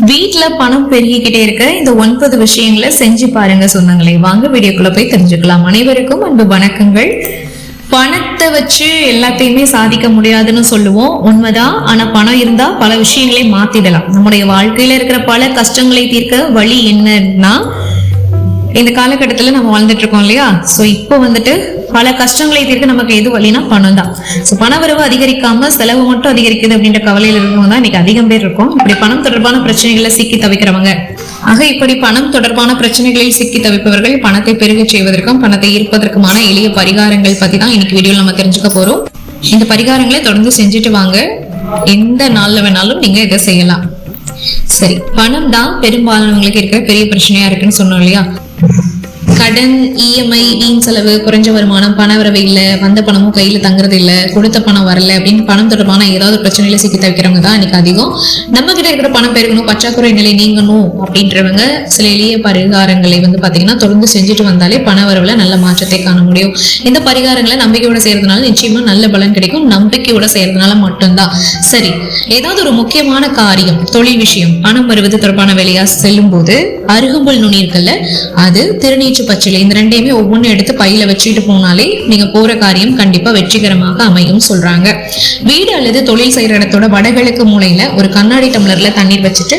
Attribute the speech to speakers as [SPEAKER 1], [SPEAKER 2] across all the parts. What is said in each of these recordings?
[SPEAKER 1] வீட்டில் பணம் பெருகிக்கிட்டே இருக்க இந்த ஒன்பது விஷயங்களை செஞ்சு பாருங்க சொன்னாங்களே. வாங்க வீடியோக்குள்ள போய் தெரிஞ்சுக்கலாம். அனைவருக்கும் அன்பு வணக்கங்கள். பணத்தை வச்சு எல்லாத்தையுமே சாதிக்க முடியாதுன்னு சொல்லுவோம். உண்மைதான் ஆனா பணம் இருந்தா பல விஷயங்களை மாத்திடலாம். நம்முடைய வாழ்க்கையில இருக்கிற பல கஷ்டங்களை தீர்க்க வழி என்னன்னா இந்த காலகட்டத்துல நம்ம வாழ்ந்துட்டு இருக்கோம் இல்லையா? சோ இப்போ வந்துட்டு பல கஷ்டங்களை தீர்க்க நமக்கு எது வழினா பணம் தான். சோ பணவரவு அதிகரிக்காம செலவு மட்டும் அதிகரிக்குது அப்படின்ற கவலையில இருக்கவங்க தான் இன்னைக்கு அதிகம் பேர் இருக்கும். இப்படி பணம் தொடர்பான பிரச்சனைகளை சிக்கி தவிக்கிறவங்க. ஆக இப்படி பணம் தொடர்பான பிரச்சனைகளில் சிக்கி தவிப்பவர்கள் பணத்தை பெருக செய்வதற்கும் பணத்தை ஈர்ப்பதற்குமான எளிய பரிகாரங்கள் பத்தி தான் இன்னைக்கு வீடியோல நம்ம தெரிஞ்சுக்க போறோம். இந்த பரிகாரங்களை தொடர்ந்து செஞ்சுட்டு வாங்க. எந்த நாள்ல வேணாலும் நீங்க இதை செய்யலாம். சரி பணம் தான் பெரும்பாலானவங்களுக்கு இருக்கிற பெரிய பிரச்சனையா இருக்குன்னு சொன்னோம் இல்லையா? Yes. கடன் இஎம்ஐ வீண் செலவு குறைஞ்ச வருமானம் பண வரவு இல்லை வந்த பணமும் கையில் தங்குறது இல்லை கொடுத்த பணம் வரல அப்படின்னு பணம் தொடர்பான ஏதாவது பிரச்சனையில சிக்கி தவிக்கிறவங்க தான் இன்னைக்கு அதிகம். நம்ம கிட்ட இருக்கிற பணம் பெருகணும் பற்றாக்குறை நிலை நீங்கணும் அப்படின்றவங்க சில எளிய பரிகாரங்களை வந்து பாத்தீங்கன்னா தொடர்ந்து செஞ்சுட்டு வந்தாலே பண வரவுல நல்ல மாற்றத்தை காண முடியும். இந்த பரிகாரங்களை நம்பிக்கையோட செய்யறதுனால நிச்சயமா நல்ல பலன் கிடைக்கும் நம்பிக்கையோட செய்யறதுனால மட்டும்தான். சரி ஏதாவது ஒரு முக்கியமான காரியம் தொழில் விஷயம் பணம் வருவது தொடர்பான வேலையா செல்லும் போது அருகம்புல் நுண்ணீர்கள்ல அது திருநீற்று பச்சிலை. இந்த ரெண்டையுமே ஒவ்வொன்றும் எடுத்து பையில வச்சுட்டு போனாலே நீங்க போற காரியம் கண்டிப்பா வெற்றிகரமாக அமையும் சொல்றாங்க. வீடு அல்லது தொழில் செய்யற இடத்தோட வடகிழக்கு மூலையில ஒரு கண்ணாடி டம்ளர்ல தண்ணீர் வச்சுட்டு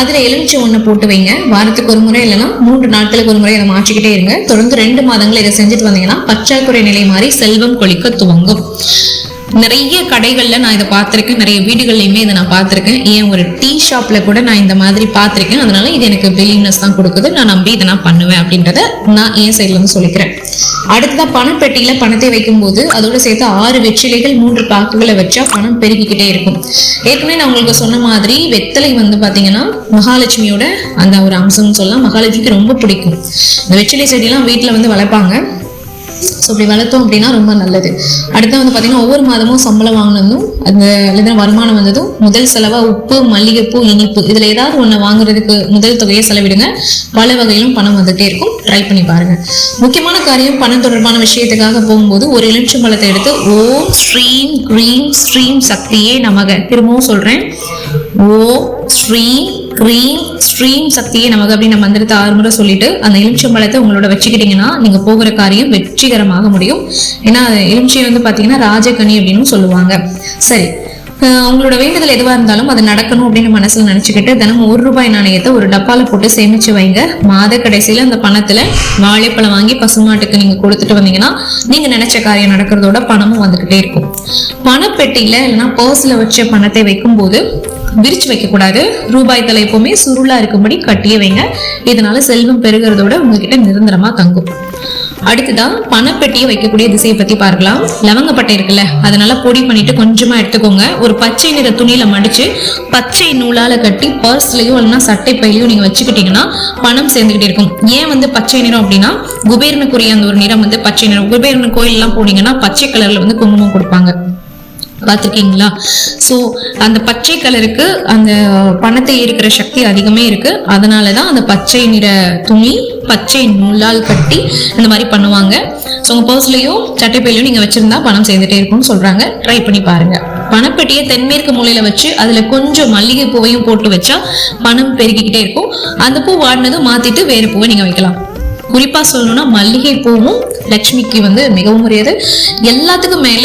[SPEAKER 1] அதுல எலுமிச்சை ஒண்ணு போட்டு வைங்க. வாரத்துக்கு ஒரு முறை இல்லைன்னா மூன்று நாட்களுக்கு ஒரு முறை அதை மாற்றிக்கிட்டே இருங்க. தொடர்ந்து ரெண்டு மாதங்கள் இதை செஞ்சுட்டு வந்தீங்கன்னா பற்றாக்குறை நிலை மாறி செல்வம் கொளிக்க துவங்கும். நிறைய கடைகளில் நான் இதை பார்த்துருக்கேன். நிறைய வீடுகள்லையுமே இதை நான் பார்த்துருக்கேன். ஏன் ஒரு டீ ஷாப்பில் கூட நான் இந்த மாதிரி பார்த்துருக்கேன். அதனால இது எனக்கு பில்லிங்னஸ் தான் கொடுக்குது. நான் நம்பி இதை நான் பண்ணுவேன் அப்படின்றத நான் என் சைட்லேருந்து சொல்லிக்கிறேன். அடுத்ததா பணப்பெட்டியில் பணத்தை வைக்கும்போது அதோட சேர்த்து ஆறு வெற்றிலைகள் மூன்று பாக்குகளை வச்சா பணம் பெருகிக்கிட்டே இருக்கும். ஏற்கனவே நான் உங்களுக்கு சொன்ன மாதிரி வெத்தலை வந்து பார்த்தீங்கன்னா மகாலட்சுமியோட அந்த ஒரு அம்சம்னு சொல்லலாம். மகாலட்சுமிக்கு ரொம்ப பிடிக்கும். இந்த வெற்றிலை செடியெல்லாம் வீட்டில் வந்து வளர்ப்பாங்க. ஸோ இப்படி வளர்த்தோம் அப்படின்னா ரொம்ப நல்லது. அடுத்து வந்து பார்த்தீங்கன்னா ஒவ்வொரு மாதமும் சம்பளம் வாங்கினதும் அந்த அல்லது வருமானம் வந்ததும் முதல் செலவாக உப்பு மல்லிகைப்பூ இனிப்பு இதில் ஏதாவது ஒன்று வாங்குறதுக்கு முதல் தொகையை செலவிடுங்க. பல வகையிலும் பணம் வந்துகிட்டே இருக்கும். ட்ரை பண்ணி பாருங்கள் முக்கியமான காரியம் பணம் தொடர்பான விஷயத்துக்காக போகும்போது ஒரு எலுமிச்சம் பழத்தை எடுத்து ஓம் ஸ்ரீம் க்ரீம் ஸ்ரீம் சக்தியே நமக. திரும்பவும் சொல்கிறேன் ஓம் ஸ்ரீம் க்ரீம் ஸ்ரீம் சக்தியை நமக்கு அப்படின்னு மந்திரத்தை ஆறு முறை சொல்லிட்டு அந்த எலுமிச்சம்பழத்தை உங்களோட வச்சுக்கிட்டீங்கன்னா நீங்க போகிற காரியம் வெற்றிகரமாக முடியும். ஏன்னா எலுமிச்சை வந்து பாத்தீங்கன்னா ராஜகனி அப்படின்னு சொல்லுவாங்க. சரி. உங்களோட வேண்டுதல் எதுவா இருந்தாலும் அது நடக்கணும் அப்படின்னு மனசுல நினைச்சுக்கிட்டு தினமும் ஒரு ரூபாய் நாணயத்தை ஒரு டப்பால போட்டு சேமிச்சு வைங்க. மாத கடைசியில அந்த பணத்துல வாழைப்பழம் வாங்கி பசுமாட்டுக்கு நீங்க கொடுத்துட்டு வந்தீங்கன்னா நீங்க நினைச்ச காரியம் நடக்கிறதோட பணமும் வந்துகிட்டே இருக்கும். பணப்பெட்டியில இல்லைன்னா பர்ஸ்ல வச்ச பணத்தை வைக்கும்போது விரிச்சு வைக்க கூடாது ரூபாய் தலை எப்பவுமே சுருளா இருக்கும்படி கட்டியே வைங்க. இதனால செல்வம் பெருகிறதோட உங்ககிட்ட நிரந்தரமா தங்கும். அடுத்ததான் பணப்பெட்டியை வைக்கக்கூடிய திசையை பத்தி பார்க்கலாம். லவங்கப்பட்டை இருக்குல்ல அதனால பொடி பண்ணிட்டு கொஞ்சமா எடுத்துக்கோங்க. ஒரு பச்சை நிற துணியில மடிச்சு பச்சை நூலால கட்டி பர்ஸ்லயோ இல்லைன்னா சட்டை பையிலையோ நீங்க வச்சுக்கிட்டீங்கன்னா பணம் சேர்ந்துகிட்டே இருக்கும். ஏன் வந்து பச்சை நிறம் அப்படின்னா குபேரனுக்குரிய அந்த ஒரு நிறம் வந்து பச்சை நிறம். குபேரன் கோயில் போனீங்கன்னா பச்சை கலர்ல வந்து குங்குமம் கொடுப்பாங்க. பார்த்துருக்கீங்களா? ஸோ அந்த பச்சை கலருக்கு அந்த பணத்தை ஈர்க்கிற சக்தி அதிகமே இருக்கு. அதனால தான் அந்த பச்சை நிற துணி பச்சை நூலால் கட்டி இந்த மாதிரி பண்ணுவாங்க. ஸோ உங்கள் பர்ஸ்லையோ சட்டைப்பையிலையும் நீங்கள் வச்சிருந்தா பணம் சேர்ந்துட்டே இருக்கும்னு சொல்றாங்க. ட்ரை பண்ணி பாருங்க. பணப்பெட்டியை தென்மேற்கு மூலையில் வச்சு அதில் கொஞ்சம் மல்லிகை பூவையும் போட்டு வச்சா பணம் பெருகிக்கிட்டே இருக்கும். அந்த பூ வாடினதும் மாற்றிட்டு வேறு பூவை நீங்கள் வைக்கலாம். குறிப்பா சொல்லணும்னா மல்லிகை பூவும் லக்ஷ்மிக்கு வந்து மிகவும் உரியது. எல்லாத்துக்கும் மேல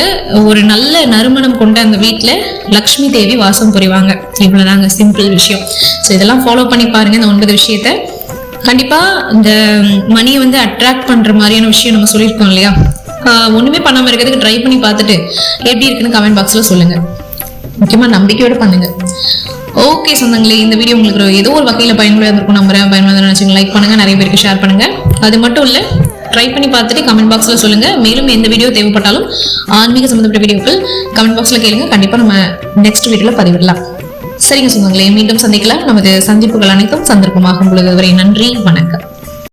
[SPEAKER 1] ஒரு நல்ல நறுமணம் கொண்ட அந்த வீட்டில் லக்ஷ்மி தேவி வாசம் புரிவாங்க. இவ்வளவுதாங்க சிம்பிள் விஷயம். ஸோ இதெல்லாம் ஃபாலோ பண்ணி பாருங்க இந்த ஒன்பது விஷயத்த. கண்டிப்பா இந்த மணியை வந்து அட்ராக்ட் பண்ற மாதிரியான விஷயம் நம்ம சொல்லியிருக்கோம் இல்லையா? ஒன்றுமே ஒண்ணுமே இருக்கிறதுக்கு ட்ரை பண்ணி பார்த்துட்டு எப்படி இருக்குன்னு கமெண்ட் பாக்ஸ்ல சொல்லுங்க. முக்கியமா நம்பிக்கையோட பண்ணுங்க. ஓகே சொந்தங்களே இந்த வீடியோ உங்களுக்கு ஏதோ ஒரு வகையில் பயனுள்ளதாக இருக்கும் நம்புறேன். பயனுள்ளதாக நினைச்சுங்க லைக் பண்ணுங்கள் நிறைய பேருக்கு ஷேர் பண்ணுங்கள் அது மட்டும் இல்லை ட்ரை பண்ணி பார்த்துட்டு கமெண்ட் பாக்ஸில் சொல்லுங்கள் மேலும் எந்த வீடியோ தேவைப்பட்டாலும் ஆன்மீக சம்மந்தப்பட்ட வீடியோக்கள் கமெண்ட் பாக்ஸில் கேளுங்க. கண்டிப்பாக நம்ம நெக்ஸ்ட் வீடியோவில் பதிவிடலாம். சரிங்க சொந்தங்களே மீண்டும் சந்திக்கலாம். நமது சந்திப்புகள் அனைத்தும் சந்தர்ப்பமாகும் பொழுது வரை நன்றி வணக்கம்.